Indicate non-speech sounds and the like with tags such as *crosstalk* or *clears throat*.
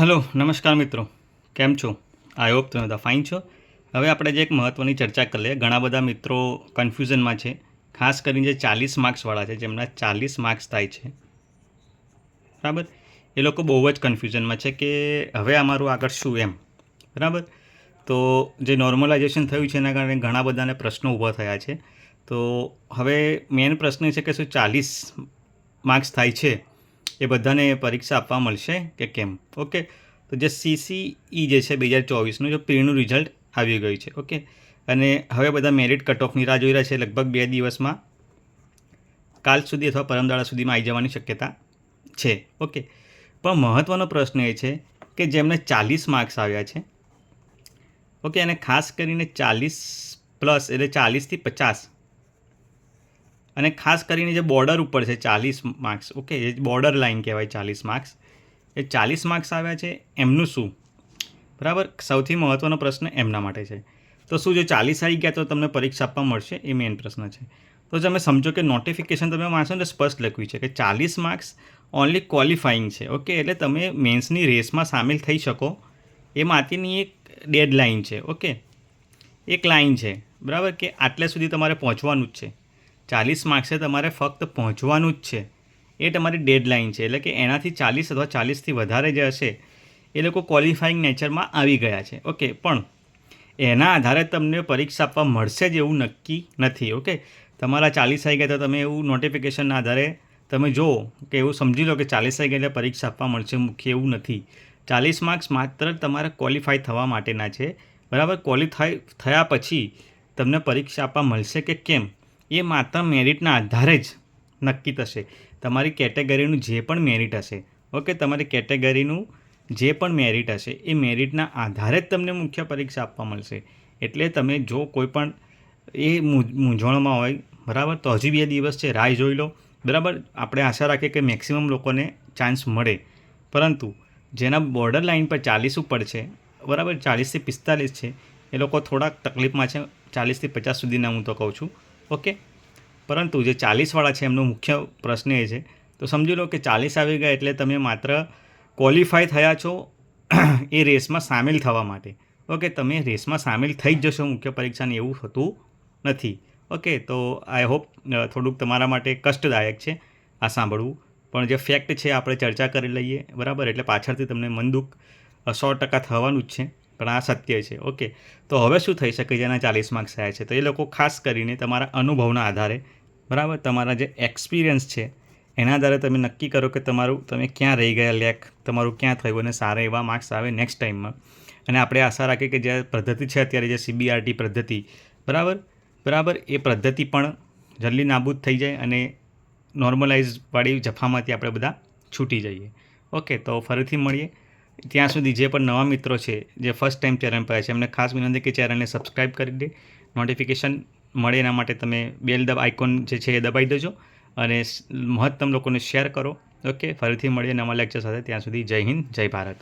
Hello, નમસ્કાર મિત્રો. કેમ છો? આઈ હોપ તમે બધા ફાઇન છો. હવે આપણે જે એક મહત્ત્વની ચર્ચા કરી લઈએ. ઘણા બધા મિત્રો કન્ફ્યુઝનમાં છે. ખાસ કરીને જે ચાલીસ માર્ક્સવાળા છે, જેમના ચાલીસ માર્ક્સ થાય છે. બરાબર? એ લોકો બહુ જ કન્ફ્યુઝનમાં છે કે હવે અમારું આગળ શું એમ. બરાબર? તો જે નોર્મલાઇઝેશન થયું છે, એના કારણે ઘણા બધાને પ્રશ્નો ઊભા થયા છે. તો હવે મેઇન પ્રશ્ન એ છે કે શું ચાલીસ માર્ક્સ થાય છે? એ બધાને પરીક્ષા આપવા મળશે કે કેમ? ઓકે તો જે સીસીઈ જે છે બે હજાર ચોવીસનું, જો પ્રીનું રિઝલ્ટ આવી ગયું છે. ઓકે અને હવે બધા મેરિટ કટ ઓફની રાહ જોઈ રહ્યા છે. લગભગ બે દિવસમાં કાલ સુધી અથવા પરમદાળા સુધીમાં આવી જવાની શક્યતા છે. ઓકે પણ મહત્ત્વનો પ્રશ્ન એ છે કે જેમને ચાલીસ માર્ક્સ આવ્યા છે ઓકે અને ખાસ કરીને ચાલીસ પ્લસ એટલે ચાલીસથી પચાસ અને ખાસ કરીને જે બોર્ડર ઉપર છે, ચાલીસ માર્ક્સ ઓકે એ બોર્ડર લાઇન કહેવાય ચાલીસ માર્ક્સ એ ચાલીસ માર્ક્સ આવ્યા છે, એમનું શું? બરાબર? સૌથી મહત્ત્વનો પ્રશ્ન એમના માટે છે. તો શું, જો ચાલીસ આવી ગયા તો તમને પરીક્ષા આપવા મળશે? એ મેઇન પ્રશ્ન છે. તો તમે સમજો કે નોટિફિકેશન તમે વાંચો ને સ્પષ્ટ લખ્યું છે કે ચાલીસ માર્ક્સ ઓનલી ક્વોલિફાઇંગ છે ઓકે એટલે તમે મેન્સની રેસમાં સામેલ થઈ શકો. એ માટેની એક ડેડ લાઇન છે ઓકે એક લાઇન છે, બરાબર? કે આટલે સુધી તમારે પહોંચવાનું જ છે. ચાલીસ માર્ક્સે તમારે ફક્ત પહોંચવાનું જ છે. એ તમારી ડેડલાઇન છે, એટલે કે એનાથી ચાલીસ અથવા ચાલીસથી વધારે જે હશે, એ લોકો ક્વોલિફાઈંગ નેચરમાં આવી ગયા છે. ઓકે પણ એના આધારે તમને પરીક્ષા આપવા મળશે જ એવું નક્કી નથી ઓકે તમારા ચાલીસ આવી ગયા તો તમે એવું નોટિફિકેશનના આધારે તમે જુઓ કે એવું સમજી લો કે ચાલીસ આવી ગયા એટલે પરીક્ષા આપવા મળશે મુખ્ય એવું નથી. ચાલીસ માર્ક્સ માત્ર તમારે ક્વોલિફાય થવા માટેના છે. બરાબર ક્વોલિફાય થયા પછી તમને પરીક્ષા આપવા મળશે કે કેમ? એ માત્ર મેરિટના આધારે જ નક્કી થશે. તમારી કેટેગરીનું જે પણ મેરિટ હશે, ઓકે, તમારી કેટેગરીનું જે પણ મેરિટ હશે, એ મેરિટના આધારે જ તમને મુખ્ય પરીક્ષા આપવા મળશે. એટલે તમે જો કોઈ પણ એ મૂંઝવણમાં હોય, બરાબર, તો હજી બે દિવસ છે રાહ જોઈ લો. બરાબર, આપણે આશા રાખીએ કે મેક્સિમમ લોકોને ચાન્સ મળે. પરંતુ જેના બોર્ડર લાઇન પર ચાલીસ ઉપર છે, બરાબર ચાલીસથી પિસ્તાલીસ છે, એ લોકો થોડાક તકલીફમાં છે ચાલીસથી પચાસ સુધીના હું તો કહું છું. ઓકે? પરંતુ જે ચાલીસવાળા છે, એમનો મુખ્ય પ્રશ્ન એ છે. તો સમજી લો કે ચાલીસ આવી ગયા એટલે તમે માત્ર ક્વોલિફાય થયા છો *clears throat* એ રેસમાં સામેલ થવા માટે. ઓકે, તમે રેસમાં સામેલ થઈ જ જશો. મુખ્ય પરીક્ષાને એવું થતું નથી. ઓકે, તો આઈ હોપ થોડુંક તમારા માટે કષ્ટદાયક છે. આ સાંભળવું. પણ જે ફેક્ટ છે, આપણે ચર્ચા કરી લઈએ. બરાબર? એટલે પાછળથી તમને મન દુઃખ સો ટકા થવાનું જ છે. પણ આ સત્ય છે. ઓકે. તો હવે શું થઈ શકે જેના ચાલીસ માર્ક્સ થયા છે. તો એ લોકો ખાસ કરીને તમારા અનુભવના આધારે, બરાબર? તમારા જે એક્સપિરિયન્સ છે, એના આધારે તમે નક્કી કરો કે તમારું, તમે ક્યાં રહી ગયા લેક તમારું ક્યાં થયું અને સારા એવા માર્ક્સ આવે નેક્સ્ટ ટાઈમમાં અને આપણે આશા રાખીએ કે જે પદ્ધતિ છે અત્યારે જે સીબીઆરટી પદ્ધતિ, બરાબર? બરાબર? એ પદ્ધતિ પણ જલ્દી નાબૂદ થઈ જાય અને નોર્મલાઇઝવાળી જફામાંથી આપણે બધા છૂટી જઈએ. ઓકે. તો ફરીથી મળીએ. ત્યાં સુધી જે પણ નવા મિત્રો છે, જે ફર્સ્ટ ટાઈમ ચેનલ પર છે, એમને ખાસ વિનંતી કે ચેનલને સબસ્ક્રાઈબ કરી દે. નોટિફિકેશન મળે એના માટે તમે બેલ દબ આઇકોન જે છે એ દબાવી દેજો અને મહત્તમ લોકોને શેર કરો. ઓકે ફરીથી મળીએ નવા લેક્ચર સાથે. ત્યાં સુધી જય હિન્દ, જય ભારત.